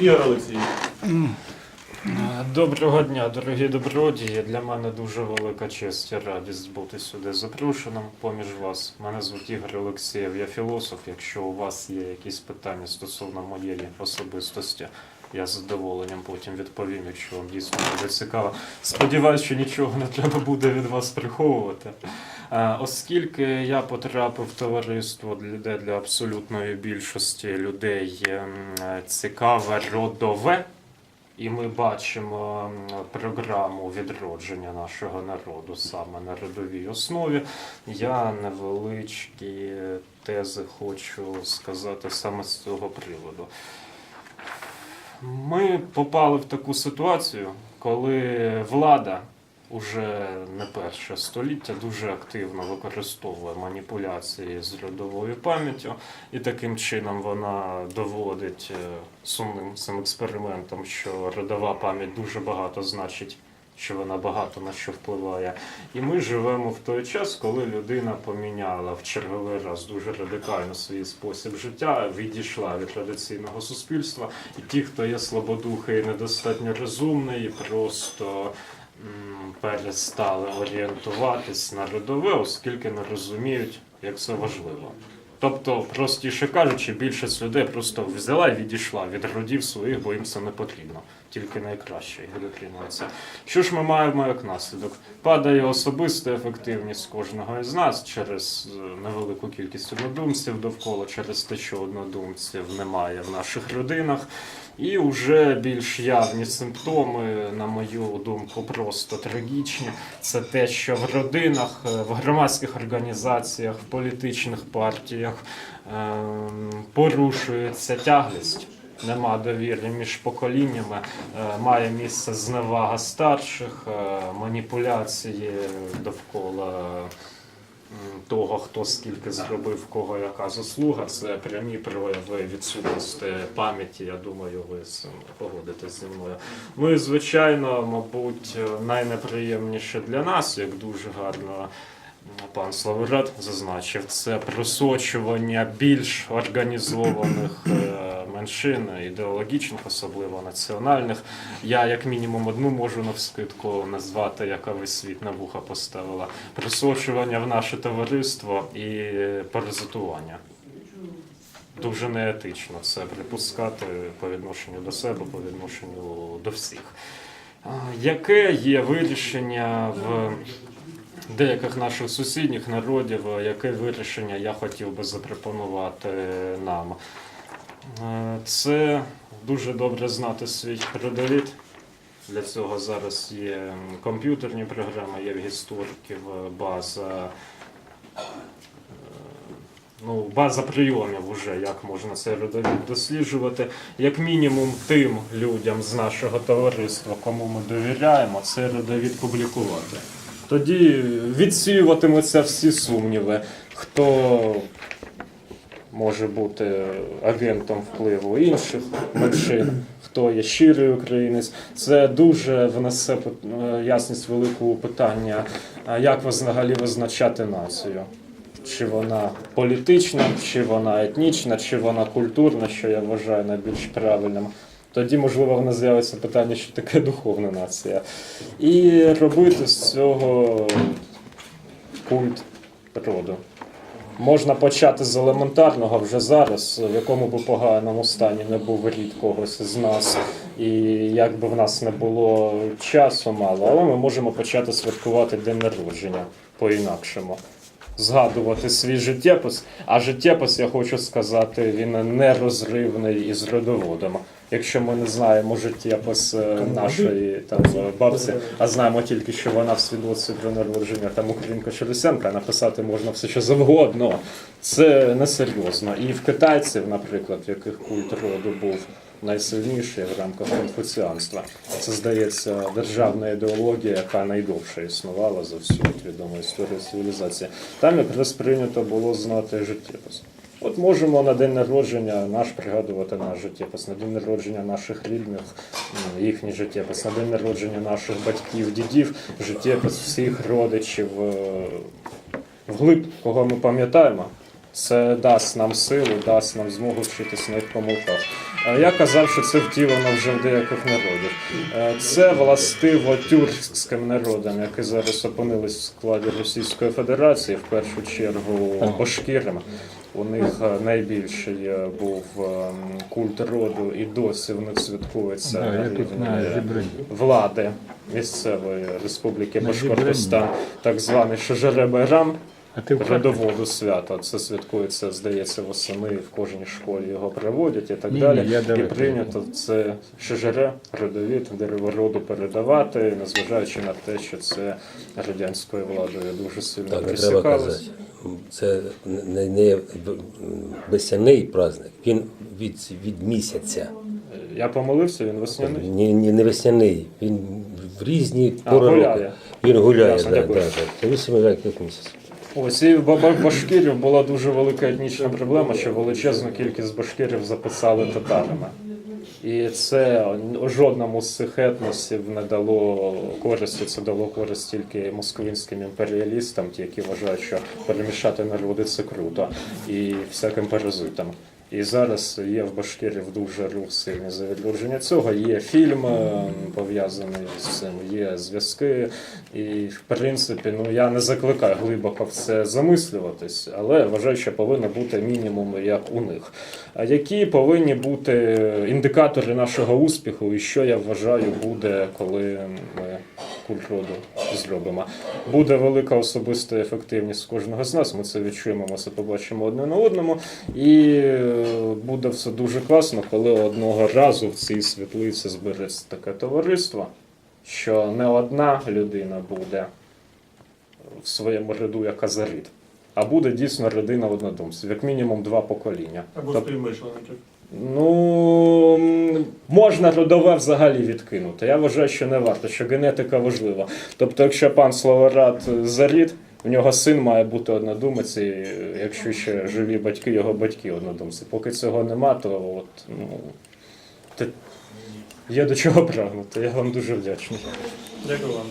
Ігор Олексійович. Доброго дня, дорогі добродії. Для мене дуже велика честь і радість бути сюди запрошеним поміж вас. Мене звуть Ігор Олексєєв, я філософ. Якщо у вас є якісь питання стосовно моєї особистості, я з задоволенням потім відповім, якщо вам дійсно буде цікаво. Сподіваюсь, що нічого не треба буде від вас приховувати. Е, Оскільки я потрапив в товариство, де для абсолютної більшості людей ем, е, цікаве родове. І ми бачимо програму відродження нашого народу саме на родовій основі. Я невеличкі тези хочу сказати саме з цього приводу. Ми попали в таку ситуацію, коли влада уже не перше століття дуже активно використовує маніпуляції з родовою пам'яттю, і таким чином вона доводить е, сумним цим експериментом, що родова пам'ять дуже багато значить, що вона багато на що впливає. І ми живемо в той час, коли людина поміняла в черговий раз дуже радикально свій спосіб життя, відійшла від традиційного суспільства, і ті, хто є слабодухий і недостатньо розумний, просто перестали орієнтуватись на родове, оскільки не розуміють, як це важливо. Тобто, простіше кажучи, більшість людей просто взяла і відійшла від родів своїх, бо їм це не потрібно. Тільки найкраще їх дотримується. Що ж ми маємо як наслідок? Падає особиста ефективність кожного із нас через е, невелику кількість однодумців довкола, через те, що однодумців немає в наших родинах. І вже більш явні симптоми, на мою думку, просто трагічні. Це те, що в родинах, е, в громадських організаціях, в політичних партіях ем, порушується тяглість. Нема довіри між поколіннями, е, має місце зневага старших, е, маніпуляції довкола того, хто скільки зробив, кого яка заслуга. Це прямі прояви відсутності пам'яті. Я думаю, ви з цим погодитесь зі мною. Ну і звичайно, мабуть, найнеприємніше для нас, як дуже гарно. Пан Славират зазначив, це просочування більш організованих е, меншин, ідеологічних, особливо національних. Я, як мінімум, одну можу навскидку назвати, яка весь світ на вуха поставила. Просочування в наше товариство і паразитування. Дуже неетично це припускати по відношенню до себе, по відношенню до всіх. Яке є вирішення в деяких наших сусідніх народів, яке вирішення я хотів би запропонувати нам? Е, Це дуже добре знати свій родовід. Для цього зараз є комп'ютерні програми, є в істориків база. е, Ну, база прийомів вже, як можна цей родовід досліджувати. Як мінімум тим людям з нашого товариства, кому ми довіряємо, цей родовід публікувати. Тоді відсіюватимуться всі сумніви, хто може бути агентом впливу інших меншин, хто є щирий українець. Це дуже внесе е, ясність великого питання, як взагалі визначати націю. Чи вона політична, чи вона етнічна, чи вона культурна, що я вважаю найбільш правильним. Тоді, можливо, в нас з'явиться питання, що таке духовна нація. І робити з цього культ роду. Можна почати з елементарного вже зараз, в якому би поганому стані не був рід когось з нас, і як би в нас не було часу мало, але ми можемо почати святкувати день народження по-інакшому. Згадувати свій життєпис, а життєпис, я хочу сказати, він нерозривний із родоводом. Якщо ми не знаємо життєпис е, нашої там бабці, а знаємо тільки, що вона в свідоцтві про народження там Українка Шелесенка, написати можна все що завгодно. Це несерйозно. І в китайців, наприклад, в яких культ роду був найсильніший в рамках конфуціанства, це здається державна ідеологія, яка найдовше існувала за всю відому історію цивілізації. Там якраз прийнято було знати життєпис. От можемо на день народження наш пригадувати наш життєпис, на день народження наших рідних, їхній життєпис, на день народження наших батьків, дідів, життєпис всіх родичів е, вглиб, кого ми пам'ятаємо. Це дасть нам силу, дасть нам змогу вчитися на їх помилках. Я казав, що це втілено вже в деяких народів. Е, Це властиво тюркським народам, які зараз опинились в складі Російської Федерації, в першу чергу башкирам. У них е, найбільший е, був е, культ роду, і досі в них святкується Да, на я тут рівні, на влади місцевої республіки Башкортостан, так званий Шажере Байрам, А ти родоводу свята. Це святкується, здається, восени в кожній школі його проводять і так Ні, далі. ні, я і прийнято це Шажере, родовід, дерево роду передавати, незважаючи на те, що це радянською владою. Дуже сильно Так, Це не, не весняний праздник, він від, від місяця. Я помилився, він весняний. Ні, ні, не весняний, він в різні пори року. Він гуляє, Ясно, да, дякую. да, да. Це вісім як місяць. Ось і в Ба- Башкирів була дуже велика етнічна проблема, що величезну кількість башкирів записали татарами. І це жодному з цих етносів не дало користі. Це дало користь тільки московинським імперіалістам, ті, які вважають, що перемішати народи це круто, і всяким паразитам. І зараз є в Башкирів дуже рух сильний за відродження цього. Є фільм е, пов'язаний з цим, є зв'язки. І в принципі, ну я не закликаю глибоко в це замислюватись, але вважаю, що повинно бути мінімум як у них. А які повинні бути індикатори нашого успіху, і що я вважаю буде, коли ми культ роду зробимо? Буде велика особиста ефективність кожного з нас. Ми це відчуємо, ми це побачимо одне на одному. І е, буде все дуже класно, коли одного разу в цій світлиці збереться таке товариство, що не одна людина буде в своєму ряду як азарит, а буде дійсно родина однодумців, як мінімум два покоління. Або співмишлеників. Ну можна родове взагалі відкинути. Я вважаю, що не варто, що генетика важлива. Тобто, якщо пан Славорад зарід, у нього син має бути однодумець, і якщо ще живі батьки, його батьки однодумці. Поки цього нема, то от ну є до чого прагнути. Я вам дуже вдячний. Дякую вам.